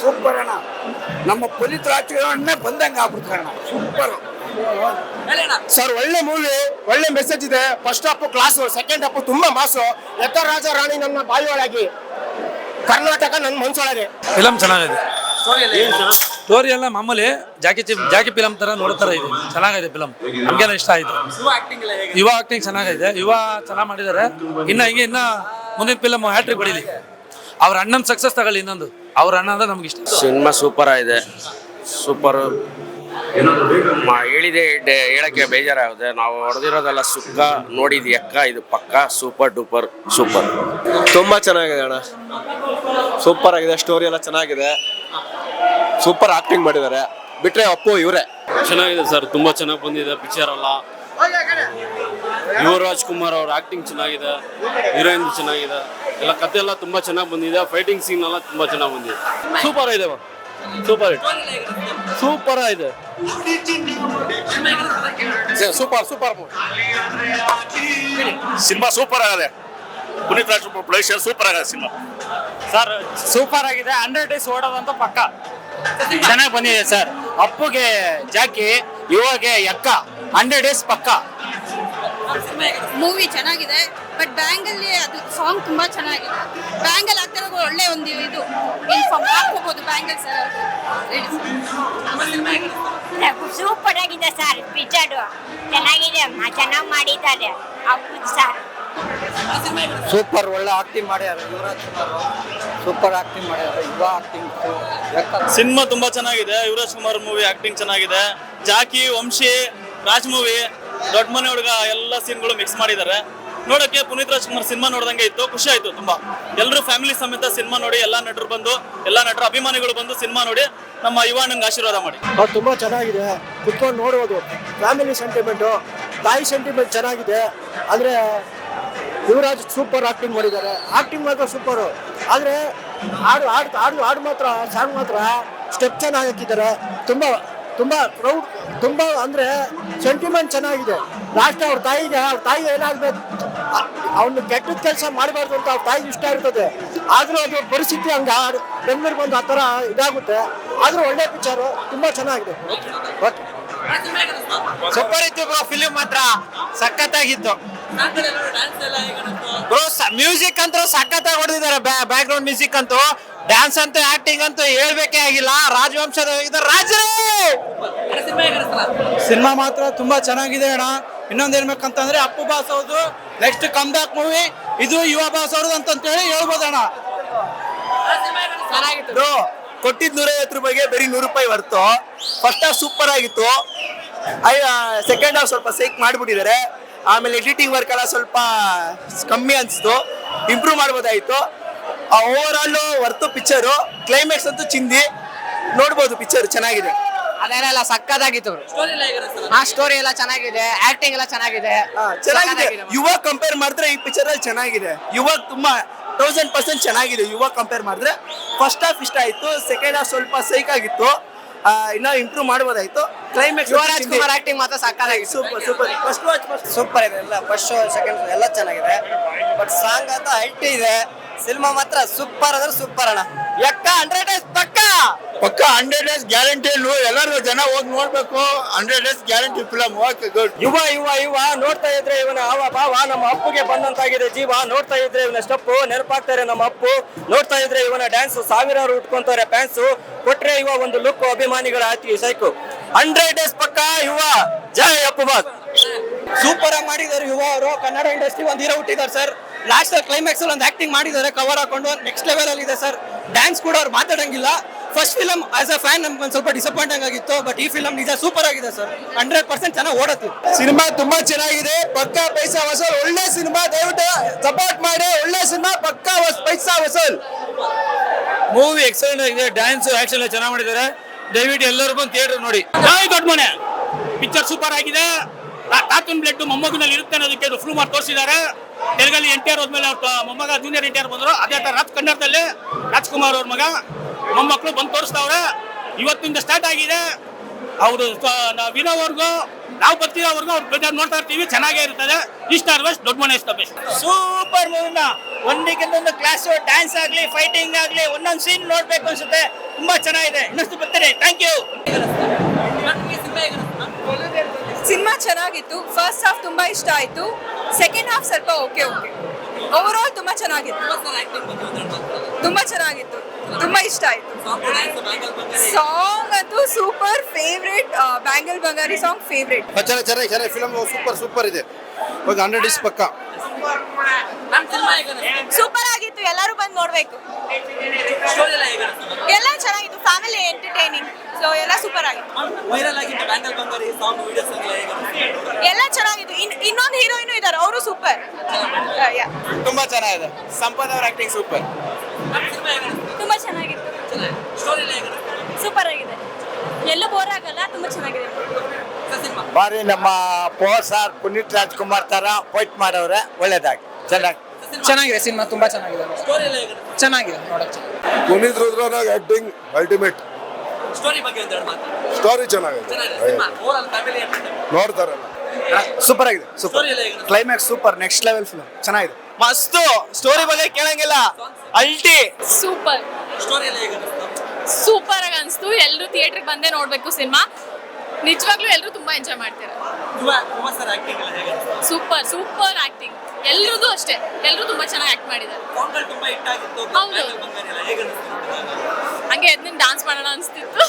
Super ಅಣ್ಣ. ನಮ್ಮ ಪುನೀತ್ ರಾಜ್ಕುಮಾರನ್ನೇ ಬಂದಂಗೆ ಆಗ್ಬಿಡ್ತಾರೆ ಅಣ್ಣ. ಸೂಪರ್ ಸರ್ ಒಳ್ಳೆ ಮೂವಿ ಒಳ್ಳೆ ಮೆಸೇಜ್ ಇದೆ. First half class second half ತುಂಬಾ ಮಾಸು. ಎತ್ತ ರಾಜ ರಾಣಿ ನನ್ನ ಬಾಯಿಯೊಳಗೆ. ಕರ್ನಾಟಕ ನನ್ನ ಮನ್ಸೊಳಗೆ. ಫಿಲಮ್ ಚೆನ್ನಾಗಿದೆ. ಸ್ಟೋರಿ ಎಲ್ಲ ಮಾಮೂಲಿ ಜಾಕಿ ಚಿಪ್ ಜಾಕಿ ಫಿಲಮ್ ತರ ನೋಡ್ತಾರ ಇದು. ಇದೆ ಚೆನ್ನಾಗಿದೆ ಫಿಲಮ್ ನಮ್ಗೆಲ್ಲ ಇಷ್ಟ ಆಯ್ತು. ಯುವ ಆಕ್ಟಿಂಗ್ ಚೆನ್ನಾಗಿದೆ. ಯುವ ಚೆನ್ನಾಗಿ ಮಾಡಿದ್ದಾರೆ. ಇನ್ನ ಹಿಂಗೆ ಇನ್ನ ಮುಂದಿನ ಫಿಲಮ್ ಹ್ಯಾಟ್ರಿಕ್ ಹೊಡಿಲಿ. ಅವ್ರ ಅಣ್ಣನ ಸಕ್ಸಸ್ ತಗೊಳ್ಳಿ ಇನ್ನೊಂದು. ಅವ್ರ ಅಣ್ಣ ಅಂದ್ರೆ ನಮ್ಗೆ ಇಷ್ಟ. ಸಿನಿಮಾ ಸೂಪರ್ ಆಗಿದೆ. ಸೂಪರ್ ಹೇಳಿದೆ ಡೆ- ಹೇಳಕ್ಕೆ ಬೇಜಾರಾಗುತ್ತೆ. ನಾವು ಹೊಡೆದಿರೋದೆಲ್ಲ ಸುಕ್ಕ ನೋಡಿದ ಎಕ್ಕ ಇದು ಪಕ್ಕ ಸೂಪರ್ ಡೂಪರ್ ಸೂಪರ್ ತುಂಬಾ ಚೆನ್ನಾಗಿದೆ ಅಣ್ಣ. ಸೂಪರ್ ಆಗಿದೆ ಸ್ಟೋರಿ ಎಲ್ಲ ಚೆನ್ನಾಗಿದೆ. ಸೂಪರ್ ಆಕ್ಟಿಂಗ್ ಮಾಡಿದ್ದಾರೆ. ಬಿಟ್ರೆ ಅಪ್ಪು ಇವರೇ. ಚೆನ್ನಾಗಿದೆ ಸರ್ ತುಂಬಾ ಚೆನ್ನಾಗಿ ಬಂದಿದೆ ಪಿಕ್ಚರ್ ಎಲ್ಲ. ಯುವರಾಜ್ ಕುಮಾರ್ ಅವ್ರ ಆಕ್ಟಿಂಗ್ ಚೆನ್ನಾಗಿದೆ. ಹೀರೋಯಿನ್ ಚೆನ್ನಾಗಿದೆ. ಎಲ್ಲ ಕತೆ ಎಲ್ಲ ತುಂಬಾ ಚೆನ್ನಾಗಿ ಬಂದಿದೆ. ಫೈಟಿಂಗ್ ಸೀನ್ ಎಲ್ಲ ತುಂಬಾ ಚೆನ್ನಾಗಿ ಬಂದಿದೆ. ಸೂಪರ್ ಇದೆ ಸೂಪರ್ ಹಿಟ್ ಸೂಪರ್ ಇದೆ ಸೂಪರ್ ಸೂಪರ್ ಸಿನಿಮಾ ಸೂಪರ್ ಆಗಿದೆ. ಪುನೀತ್ ರಾಜ್ ಪ್ಲೇಸರ್ ಸೂಪರ್ ಆಗಿದೆ ಸಿನಿಮಾ. ಸರ್ ಸೂಪರ್ ಆಗಿದೆ. ಹಂಡ್ರೆಡ್ ಡೇಸ್ ಓಡೋದಂತ ಪಕ್ಕ. ಚೆನ್ನಾಗಿ ಬಂದಿದೆ ಸರ್ ಅಪ್ಪುಗೆ ಜಾಕಿ ಯುವಗೆ ಎಕ್ಕ ಹಂಡ್ರೆಡ್ ಡೇಸ್ ಪಕ್ಕ. ಮೂವಿ ಚೆನ್ನಾಗಿದೆ ಬಟ್ ಬ್ಯಾಂಗಲ್ಲಿ ಅದು ಸಾಂಗ್ ತುಂಬಾ ಚೆನ್ನಾಗಿದೆ. ಬ್ಯಾಂಗಲ್ ಆಗ್ತಿರೋ ಒಳ್ಳೆ ಒಂದು ಇದು. ಇನ್ಫಾರ್ಮ್ ಬ್ಯಾಂಗಲ್ ಸರ್ ಸೂಪರ್ ಆಗಿದೆ ಸರ್ ಪಿಚರ್ ಚೆನ್ನಾಗಿದೆ ಚೆನ್ನಾಗಿ ಮಾಡಿದ್ದಾರೆ. ಅಪ್ಪು ಸರ್ ಸೂಪರ್ ಒಳ್ಳೆ ಆಕ್ಟಿಂಗ್ ಮಾಡ್ಯಾರ ಯುವರಾಜ್ ಕುಮಾರ್ ಸೂಪರ್ ಆಕ್ಟಿಂಗ್ ಮಾಡ್ಯಾರ ಯುವ ಆಕ್ಟಿಂಗ್ ಸಿನಿಮಾ ತುಂಬಾ ಚೆನ್ನಾಗಿದೆ ಯುವರಾಜ್ ಕುಮಾರ್ ಮೂವಿ ಆಕ್ಟಿಂಗ್ ಚೆನ್ನಾಗಿದೆ. ಜಾಕಿ ವಂಶಿ ರಾಜ್ ಮೂವಿ ದೊಡ್ಡ ಮನೆ ಹುಡುಗ, ಎಲ್ಲ ಸೀನ್ಗಳು ಮಿಕ್ಸ್ ಮಾಡಿದ್ದಾರೆ. ನೋಡಕ್ಕೆ ಪುನೀತ್ ರಾಜ್ಕುಮಾರ್ ಸಿನಿಮಾ ನೋಡ್ದಂಗೆ ಇತ್ತು, ಖುಷಿ ಆಯ್ತು ತುಂಬಾ. ಎಲ್ಲರೂ ಫ್ಯಾಮಿಲಿ ಸಮೇತ ಸಿನಿಮಾ ನೋಡಿ, ಎಲ್ಲ ನಟರು ಬಂದು, ಎಲ್ಲ ನಟರ ಅಭಿಮಾನಿಗಳು ಬಂದು ಸಿನಿಮಾ ನೋಡಿ, ನಮ್ಮ ಯುವಾನಂಗೆ ಆಶೀರ್ವಾದ ಮಾಡಿ. ತುಂಬಾ ಚೆನ್ನಾಗಿದೆ. ಕುತ್ಕೊಂಡು ನೋಡ್ಬೋದು. ಫ್ಯಾಮಿಲಿ ಸೆಂಟಿಮೆಂಟು ತಾಯಿ ಸೆಂಟಿಮೆಂಟ್ ಚೆನ್ನಾಗಿದೆ. ಆದರೆ ಯುವರಾಜ್ ಸೂಪರ್ ಆಕ್ಟಿಂಗ್ ಮಾಡಿದ್ದಾರೆ. ಆಕ್ಟಿಂಗ್ ಮಾತ್ರ ಸೂಪರು ಆದರೆ ಹಾಡು ಹಾಡು ಹಾಡು ಹಾಡು ಮಾತ್ರ ಸಾಂಗ್ ಮಾತ್ರ ಸ್ಟೆಪ್ ಚೆನ್ನಾಗಿ ಹಾಕಿದ್ದಾರೆ. ತುಂಬ ತುಂಬ ಪ್ರೌಡ್ ತುಂಬ ಅಂದರೆ ಸೆಂಟಿಮೆಂಟ್ ಚೆನ್ನಾಗಿದೆ. ಲಾಸ್ಟ್ ಅವ್ರ ತಾಯಿಗೆ, ಅವ್ರ ತಾಯಿ ಏನಾಗಬೇಕು? ಅವನು ಕೆಟ್ಟದ ಕೆಲಸ ಮಾಡಬಾರ್ದು ಅಂತ ಅವ್ರ ತಾಯಿಗೆ ಇಷ್ಟ ಇರ್ತದೆ. ಆದರೂ ಅದು ಪರಿಸ್ಥಿತಿ ಹಂಗೆ ಬೆಂಗಳೂರಿಗೆ ಬಂದು ಆ ಥರ ಇದಾಗುತ್ತೆ. ಆದರೂ ಒಳ್ಳೆ ಪಿಕ್ಚರು ತುಂಬ ಚೆನ್ನಾಗಿದೆ. ಓಕೆ ಸೂಪರ್ ಇತ್ತು ಬ್ರೋ ಫಿಲಿಮ್ ಮಾತ್ರ ಸಖತ್ತಾಗಿತ್ತು. ಬ್ರೋ ಮ್ಯೂಸಿಕ್ ಅಂತೂ ಸಖತ್ತಾಗಿ ಹೊಡೆದಿದ್ದಾರೆ ಬ್ಯಾಕ್ ಗ್ರೌಂಡ್ ಮ್ಯೂಸಿಕ್ ಅಂತೂ. ಡ್ಯಾನ್ಸ್ ಅಂತ ಆಕ್ಟಿಂಗ್ ಅಂತೂ ಹೇಳ್ಬೇಕೇ ಆಗಿಲ್ಲ. ರಾಜವಂಶದ ರಾಜರೇ! ಸಿನಿಮಾ ಮಾತ್ರ ತುಂಬಾ ಚೆನ್ನಾಗಿದೆ ಅಣ್ಣ. ಇನ್ನೊಂದ್ ಹೇಳ್ಬೇಕಂತಂದ್ರೆ ಅಪ್ಪು ಬಾಸ್ ಅವ್ರದ್ದು ನೆಕ್ಸ್ಟ್ ಕಮ್ ಬ್ಯಾಕ್ ಮೂವಿ ಇದು ಯುವ ಬಾಸ್ ಅವ್ರದ್ದು ಅಂತ ಹೇಳಿ ಹೇಳ್ಬೋದು ಅಣ್ಣ. ನೂರ ಕೊಟ್ಟಿದ್ ನೂರೈವತ್ತು ರೂಪಾಯಿಗೆ ಬರೀ ನೂರು ರೂಪಾಯಿ ಬರ್ತು ಫಸ್ಟ್ ಹಾಫ್ ಸೂಪರ್ ಆಗಿತ್ತು. ಸೆಕೆಂಡ್ ಹಾಫ್ ಸ್ವಲ್ಪ ಸೇಕ್ ಮಾಡಿಬಿಟ್ಟಿದ್ದಾರೆ. ಆಮೇಲೆ ಎಡಿಟಿಂಗ್ ವರ್ಕ್ ಎಲ್ಲ ಸ್ವಲ್ಪ ಕಮ್ಮಿ ಅನಿಸ್ತು. ಇಂಪ್ರೂವ್ ಮಾಡ್ಬೋದಾಯಿತು. Overall worth picture climax ಅಂತೂ ಚಿಂದಿ. ನೋಡ್ಬೋದು ಪಿಕ್ಚರ್ ಚೆನ್ನಾಗಿದೆ. ಅದೇನೆಲ್ಲ ಸಕ್ಕದಾಗಿತ್ತು ಆ ಸ್ಟೋರಿ ಎಲ್ಲ ಚೆನ್ನಾಗಿದೆ ಆಕ್ಟಿಂಗ್ ಎಲ್ಲ ಚೆನ್ನಾಗಿದೆ. ಚೆನ್ನಾಗಿದೆ. ಯುವ ಕಂಪೇರ್ ಮಾಡಿದ್ರೆ ಈ ಪಿಕ್ಚರ್ ಅಲ್ಲಿ ಚೆನ್ನಾಗಿದೆ. ಯುವ ತುಂಬಾ ತೌಸಂಡ್ ಪರ್ಸೆಂಟ್ ಚೆನ್ನಾಗಿದೆ ಯುವ ಕಂಪೇರ್ ಮಾಡಿದ್ರೆ. ಫಸ್ಟ್ ಹಾಫ್ ಇಷ್ಟ ಆಯ್ತು ಸೆಕೆಂಡ್ ಹಾಫ್ ಸ್ವಲ್ಪ ಸೈಕ್ ಆಗಿತ್ತು. ಇನ್ನೂ ಇಂಪ್ರೂವ್ ಮಾಡ್ಬೋದಾಯ್ತು. ಕ್ಲೈಮ್ಯಾಕ್ಸ್ ಯುವರಾಜ್ ಕುಮಾರ್ ಆಕ್ಟಿಂಗ್ ಮಾತ್ರ ಸಕ್ಕತ್ತಾಗಿತ್ತು. Super super first watch super ಇದೆ ಎಲ್ಲ ಫಸ್ಟ್ ಶೋ ಸೆಕೆಂಡ್ ಎಲ್ಲ ಚೆನ್ನಾಗಿದೆ. ಬಟ್ ಸಾಂಗ್ ಅಂತ ಹೈಟ್ ಇದೆ. ಸಿನಿಮಾ ಮಾತ್ರ ಸೂಪರ್ ಅಂದ್ರೆ ಸೂಪರ್ ಅಣ್ಣ. ಎಕ್ಕ ಹಂಡ್ರೆಡ್ ಡೇಸ್ ಪಕ್ಕ? ಪಕ್ಕ ಹಂಡ್ರೆಡ್ ಡೇಸ್ ಗ್ಯಾರಂಟಿ ಎಲ್ಲರೂ ಜನ ಹೋಗಿ ನೋಡ್ಬೇಕು. Hundred days guarantee film okay good Yuva Yuva Yuva ನೋಡ್ತಾ ಇದ್ರೆ ಇವನ ಅವ ಭಾವ ನಮ್ಮ ಅಪ್ಪಗೆ ಬಂದಂತಾಗಿದೆ ಜೀವ. ನೋಡ್ತಾ ಇದ್ರೆ ಇವನ ಸ್ಟೆಪ್ ನೆನಪಾಗ್ತಾರೆ ನಮ್ಮ ಅಪ್ಪು. ನೋಡ್ತಾ ಇದ್ರೆ ಇವನ ಡ್ಯಾನ್ಸ್ ಸಾವಿರಾರು ಉಟ್ಕೊಂತಾರೆ ಫ್ಯಾನ್ಸ್ ಕೊಟ್ರೆ ಇವ ಒಂದು ಲುಕ್ ಅಭಿಮಾನಿಗಳ ಆಯ್ತು ಸೈಕು. ಹಂಡ್ರೆಡ್ ಡೇಸ್ ಪಕ್ಕ ಯುವ. ಜೈ ಅಪ್ಪು ಬಾತ್ ಸೂಪರ್ ಆಗಿ ಮಾಡಿದ್ದಾರೆ ಯುವ ಅವರು. ಕನ್ನಡ ಇಂಡಸ್ಟ್ರಿ ಒಂದು ಹೀರೋ ಹುಟ್ಟಿದ್ದಾರೆ ಸರ್ ಲಾಸ್ಟ್ ಕ್ಲೈಮ್ಯಾಕ್ಸ್ ಅಲ್ಲಿ ಒಂದು ಆಕ್ಟಿಂಗ್ ಮಾಡಿದ್ದಾರೆ ಕವರ್ ಹಾಕೊಂಡು. ನೆಕ್ಸ್ಟ್ ಲೆವೆಲ್ ಅಲ್ಲಿ ಇದೆ ಸರ್ ಡ್ಯಾನ್ಸ್ ಕೂಡ ಅವ್ರು ಮಾತಾಡಂಗಿಲ್ಲ. First film as a fan ನಮ್ಗೆ ಒಂದು ಸ್ವಲ್ಪ ಡಿಸಪಾಯಿಂಟಿಂಗ್ ಆಗಿತ್ತು ಬಟ್ ಈ ಫಿಲಮ್ ನಿಜ ಸೂಪರ್ ಆಗಿದೆ ಸರ್ ಹಂಡ್ರೆಡ್ ಪರ್ಸೆಂಟ್ ಚೆನ್ನಾಗಿ ಓಡತ್ತು. ಸಿನಿಮಾ ತುಂಬಾ ಚೆನ್ನಾಗಿದೆ. ಪಕ್ಕಾ ಪೈಸಾ ವಸೂಲ್. ಒಳ್ಳೆ ಸಿನಿಮಾ ದಯವಿಟ್ಟು ಸಪೋರ್ಟ್ ಮಾಡಿ. ಒಳ್ಳೆ ಸಿನಿಮಾ ಪಕ್ಕಾ ವಸ್- ಪೈಸಾ ವಸೂಲ್. ಮೂವಿ ಎಕ್ಸಲೆಂಟ್ ಆಗಿದೆ. ಡ್ಯಾನ್ಸ್ ಆಕ್ಷನ್ ಚೆನ್ನಾಗಿ ಮಾಡಿದ್ದಾರೆ. ದಯವಿಟ್ಟು ಎಲ್ಲರೂ ಬಂದು ಥಿಯೇಟರ್ ನೋಡಿ. ಜಾಯ್ ದೊಡ್ಡ ಮನೆ ಪಿಕ್ಚರ್ ಸೂಪರ್ ಆಗಿದೆ ಕಾರ್ಟೂನ್ ಬ್ಲಡ್ ಮೊಮ್ಮಗನಲ್ಲಿ ಇರುತ್ತೆ ಅನ್ನೋದಕ್ಕೆ ಪ್ರೂವ್ ಮಾಡಿ ತೋರಿಸಿದ್ದಾರೆ. ತೆಲುಗಲ್ಲಿ ಎನ್ ಟಿ ಆರ್ ಹೋದ್ಮೇಲೆ ಅವ್ರ ಮೊಮ್ಮಗ ಜೂನಿಯರ್ ಎನ್ ಟಿ ಆರ್ ಬಂದರು. ಅದೇ ಥರ ರಾಜ್ ಕನ್ನಡದಲ್ಲಿ ರಾಜ್ಕುಮಾರ್ ಅವ್ರ ಮಗ ಮೊಮ್ಮಕ್ಕಳು ಬಂದು ತೋರಿಸ್ತಾವ್ರೆ. ಇವತ್ತಿಂದ ಸ್ಟಾರ್ಟ್ ಆಗಿದೆ. ಅವರು ವಿನೋವರೆಗೂ ನಾವು ಬರ್ತಿರೋವರೆಗೂ ಅವ್ರು ಬೇಜಾರು ನೋಡ್ತಾ ಇರ್ತೀವಿ ಚೆನ್ನಾಗೇ ಇರ್ತದೆ ಇಷ್ಟ ಬೆಸ್ಟ್ ದೊಡ್ಡ ಮನೆ ಇಷ್ಟ ಬೆಸ್ಟ್ ಸೂಪರ್ ಮೂವಿನ ಒಂದಕ್ಕಿಂತ ಒಂದು ಕ್ಲಾಸ್ ಡ್ಯಾನ್ಸ್ ಆಗಲಿ ಫೈಟಿಂಗ್ ಆಗಲಿ ಒಂದೊಂದು ಸೀನ್ ನೋಡಬೇಕು ಅನ್ಸುತ್ತೆ. ತುಂಬಾ ಚೆನ್ನಾಗಿದೆ. ಇನ್ನಷ್ಟು ಬರ್ತೀನಿ ಥ್ಯಾಂಕ್ ಯು ಸಿನಿಮಾ ಚೆನ್ನಾಗಿತ್ತು. ಫಸ್ಟ್ ಹಾಫ್ ತುಂಬಾ ಇಷ್ಟ ಆಯ್ತು. ಸೆಕೆಂಡ್ ಹಾಫ್ ಸ್ವಲ್ಪ ಓಕೆ ಓಕೆ ಓವರ್ ಆಲ್ ತುಂಬಾ ಚೆನ್ನಾಗಿತ್ತು. ತುಂಬಾ ಚೆನ್ನಾಗಿತ್ತು. ತುಂಬಾ ಇಷ್ಟ ಆಯ್ತು. ಸಾಂಗ್ ಅಂತೂ ಸೂಪರ್ ಫೇವ್ರೇಟ್ ಬ್ಯಾಂಗಲ್ ಬಂಗಾರಿ ಸಾಂಗ್ ಫೇವ್ರೇಟ್ ಚೆನ್ನಾಗಿ ಚೆನ್ನಾಗಿ ಚೆನ್ನಾಗಿ ಫಿಲಮ್ ಸೂಪರ್ ಸೂಪರ್ ಇದೆ. ಒಂದು ಹಂಡ್ರೆಡ್ ಇಸ್ ಪಕ್ಕ. ಸೂಪರ್ ಆಗಿತ್ತು ಎಲ್ಲರೂ ಬಂದು ನೋಡ್ಬೇಕು. ಎಲ್ಲ ಚೆನ್ನಾಗಿತ್ತು ಸೊ ಎಲ್ಲ ಸೂಪರ್ ಆಗಿತ್ತು. ಎಲ್ಲ ಚೆನ್ನಾಗಿತ್ತು. ಇನ್ ಇನ್ನೊಂದು ಹೀರೋಯಿನ್ ಇದ್ದಾರೆ ಅವರು ಸೂಪರ್ ತುಂಬಾ ಚೆನ್ನಾಗಿದೆ. ಸಂಪತ್ ಅವ್ರ ಆಕ್ಟಿಂಗ್ ಸೂಪರ್ ತುಂಬಾ ಚೆನ್ನಾಗಿತ್ತು. ಸೂಪರ್ ಆಗಿದೆ. ಎಲ್ಲ ಬೋರ್ ಆಗಲ್ಲ ತುಂಬಾ ಚೆನ್ನಾಗಿದೆ. ಬಾರಿ ನಮ್ಮ ಪವರ್ ಸಾರ್ ಪುನೀತ್ ರಾಜ್ಕುಮಾರ್ ತರ ಫೈಟ್ ಮಾಡವ್ರೆ. ಒಳ್ಳೇದಾಗಿ. ಚೆನ್ನಾಗಿ. ಚೆನ್ನಾಗಿದೆ ಸಿನಿಮಾ ತುಂಬಾ ಚೆನ್ನಾಗಿದೆ. ಚೆನ್ನಾಗಿದೆ ನೋಡಕ್ಕೆ Puneeth Rudranag acting ultimate story ಚೆನ್ನಾಗಿದೆ. ನೋಡ್ತಾರೆ ಸೂಪರ್ ಆಗಿದೆ super climax super next level film ಚೆನ್ನಾಗಿದೆ. ಮಸ್ತ್. ಸ್ಟೋರಿ ಬಗ್ಗೆ ಕೇಳಂಗಿಲ್ಲ. ಅಲ್ಟಿ. ಸೂಪರ್ ಸೂಪರ್ ಆಗಿ ಅನಿಸ್ತು. ಎಲ್ಲರೂ ಥಿಯೇಟರ್ ಬಂದೆ ನೋಡ್ಬೇಕು ಸಿನಿಮಾ. ನಿಜವಾಗ್ಲೂ ಎಲ್ಲರೂ ತುಂಬಾ ಎಂಜಾಯ್ ಮಾಡ್ತಾರೆ. ಸೂಪರ್ ಸೂಪರ್ ಆಕ್ಟಿಂಗ್ ಎಲ್ರದ್ದು ಅಷ್ಟೇ. ಎಲ್ಲರೂ ತುಂಬಾ ಚೆನ್ನಾಗಿ ಆಕ್ಟ್ ಮಾಡಿದ್ದಾರೆ. ಹೌದು. ಹಂಗೆ ಎದ್ ಡಾನ್ಸ್ ಮಾಡೋಣ ಅನಿಸ್ತಿತ್ತು.